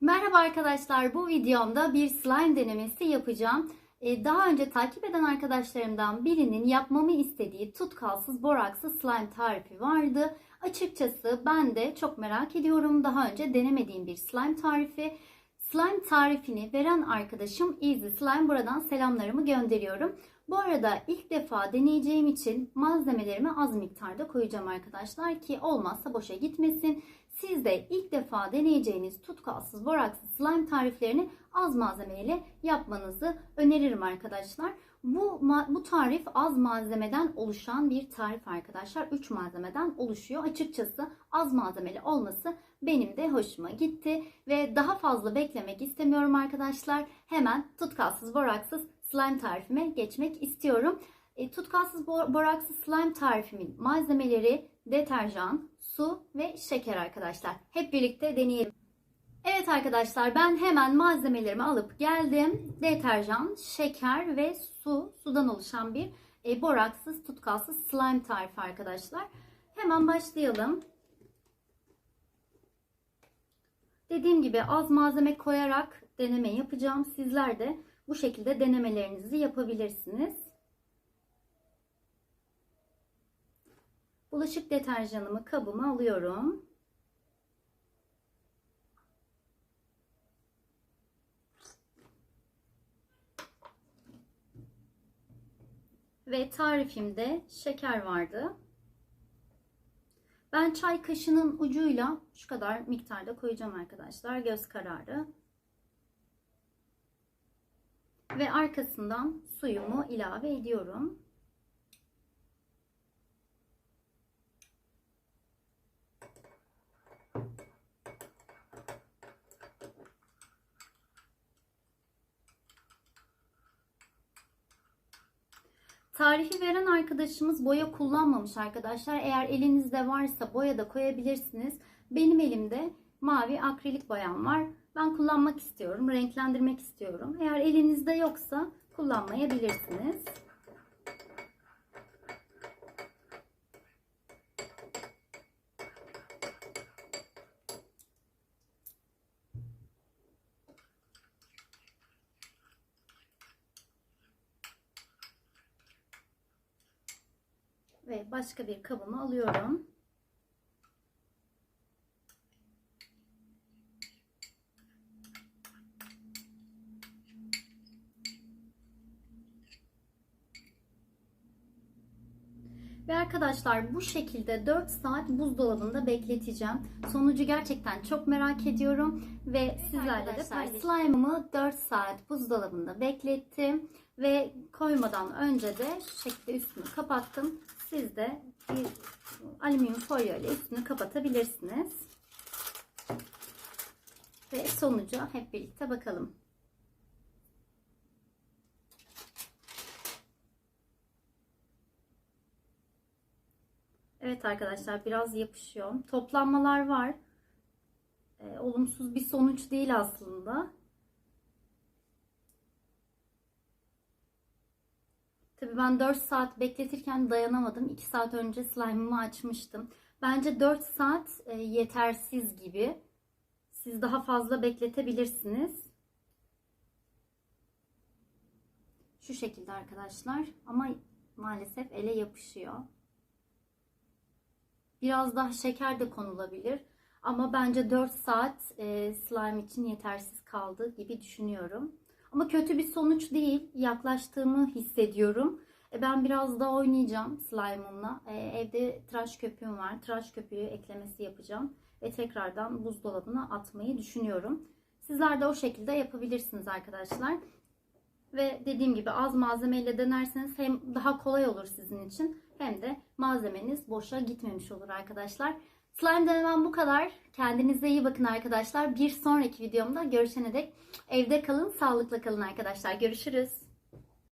Merhaba arkadaşlar, bu videomda bir slime denemesi yapacağım. Ee, Daha önce takip eden arkadaşlarımdan birinin yapmamı istediği tutkalsız boraksız slime tarifi vardı. Açıkçası ben de çok merak ediyorum. Daha önce denemediğim bir slime tarifi. Slime tarifini veren arkadaşım Easy Slime. Buradan selamlarımı gönderiyorum. Bu arada ilk defa deneyeceğim için malzemelerimi az miktarda koyacağım arkadaşlar ki olmazsa boşa gitmesin. Siz de ilk defa deneyeceğiniz tutkalsız boraksız slime tariflerini az malzemeyle yapmanızı öneririm arkadaşlar. Bu, bu tarif az malzemeden oluşan bir tarif arkadaşlar. 3 malzemeden oluşuyor. Açıkçası az malzemeli olması benim de hoşuma gitti. Ve daha fazla beklemek istemiyorum arkadaşlar. Hemen tutkalsız boraksız slime tarifime geçmek istiyorum. E, tutkalsız bo- boraksız slime tarifimin malzemeleri deterjan, su ve şeker arkadaşlar. Hep birlikte deneyelim. Evet arkadaşlar ben hemen malzemelerimi alıp geldim. Deterjan, şeker ve su, sudan oluşan bir e, boraksız tutkalsız slime tarifi arkadaşlar. Hemen başlayalım. Dediğim gibi az malzeme koyarak deneme yapacağım. Sizler de bu şekilde denemelerinizi yapabilirsiniz. Bulaşık deterjanımı kabıma alıyorum. Ve tarifimde şeker vardı. Ben çay kaşının ucuyla şu kadar miktarda koyacağım arkadaşlar. Göz kararı. Ve arkasından suyumu ilave ediyorum. Tarifi veren arkadaşımız boya kullanmamış arkadaşlar. Eğer elinizde varsa boya da koyabilirsiniz. Benim elimde mavi akrilik boyam var. Ben kullanmak istiyorum, renklendirmek istiyorum. Eğer elinizde yoksa kullanmayabilirsiniz. Ve başka bir kabımı alıyorum. Ve arkadaşlar bu şekilde 4 saat buzdolabında bekleteceğim. Sonucu gerçekten çok merak ediyorum ve sizlerle de. Slime'ımı 4 saat buzdolabında beklettim ve koymadan önce de şu şekilde üstünü kapattım. Siz de bir alüminyum folyo ile üstünü kapatabilirsiniz. Ve sonuca hep birlikte bakalım. Evet arkadaşlar biraz yapışıyor. Toplanmalar var. Ee, olumsuz bir sonuç değil aslında. Tabii ben 4 saat bekletirken dayanamadım. 2 saat önce slime'ımı açmıştım. Bence 4 saat e, yetersiz gibi. Siz daha fazla bekletebilirsiniz. Şu şekilde arkadaşlar. Ama maalesef ele yapışıyor. Biraz daha şeker de konulabilir. Ama bence 4 saat e, slime için yetersiz kaldı gibi düşünüyorum. Ama kötü bir sonuç değil. Yaklaştığımı hissediyorum. E, ben biraz daha oynayacağım slime'ımla. E, evde tıraş köpüğüm var. Tıraş köpüğü eklemesi yapacağım. Ve tekrardan buzdolabına atmayı düşünüyorum. Sizler de o şekilde yapabilirsiniz arkadaşlar. Ve dediğim gibi az malzemeyle denerseniz hem daha kolay olur sizin için hem de malzemeniz boşa gitmemiş olur arkadaşlar. Slime denemem bu kadar. Kendinize iyi bakın arkadaşlar. Bir sonraki videomda görüşene dek evde kalın, sağlıkla kalın arkadaşlar. Görüşürüz.